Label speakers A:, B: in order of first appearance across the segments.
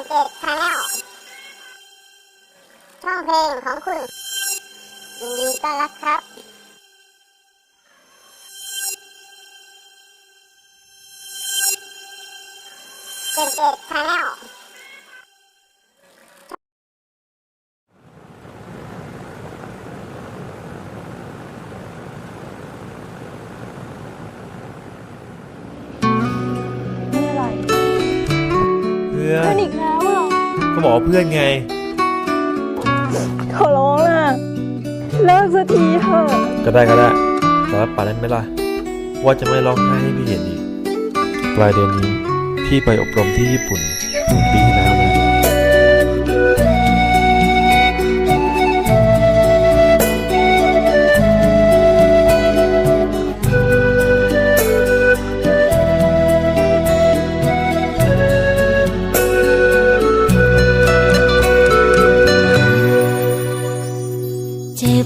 A: นเกตชาแนลช่องเพลงของคุณยินดีต้อนรับครับเกนเกตชาแนล
B: ไม่อะไร
C: เพื่อ
B: เพื่อนนอีกแล้ว อะ
C: ก็บอกว่าเพื่อนไง
B: ขอร้องล่ะ เลิกสักทีเถอะ
C: ก็ได้ก็ได้แต่ว่าป่าได้ไหมล่ะ ว่าจะไม่ร้องไห้ให้พี่เห็นอีก ปลายเดือนนี้ พี่ไปอบรมที่ญี่ปุ่นปีที่แล้ว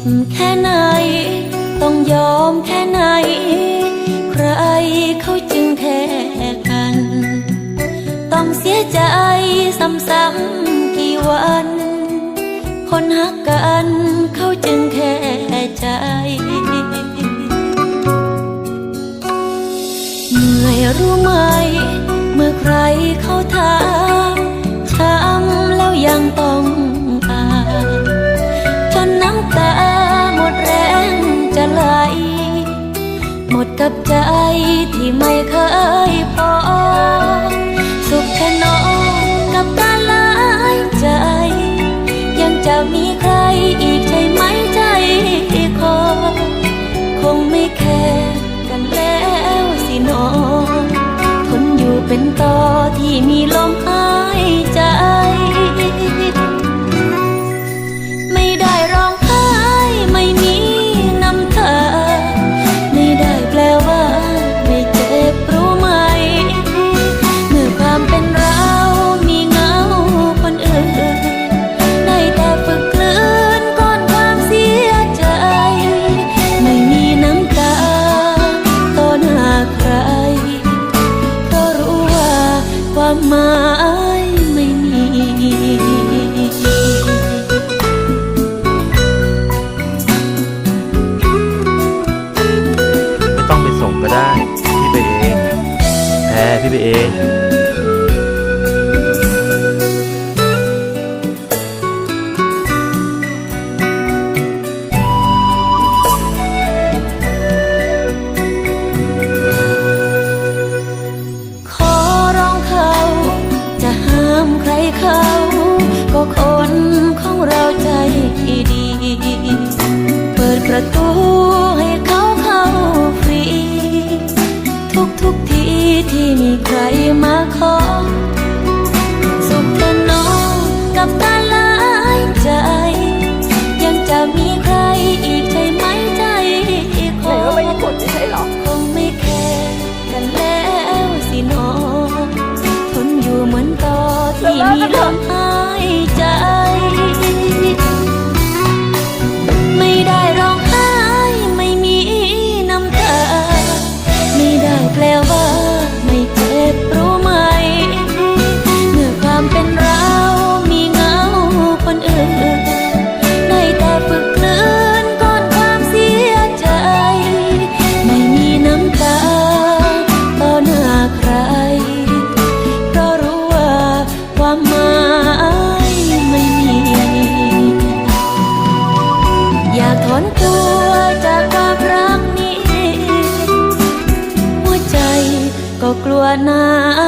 D: บแค่ไหน ต้องยอมแค่ไหน ใครเขาจึงแค่กัน ต้องเสียใจซ้ำๆกี่วัน คนหักกันเขาจึงแค่ใจเหนื่อยรู้ไหม เมื่อใครเขาถาม กับใจที่ไม่เคย ความหมายไม่มีไม่
C: ต้องไปส่งก็ได้ พี่ไปเอง แพ้พี่ไปเอง
D: มีใครมาขอ กลัวหนาว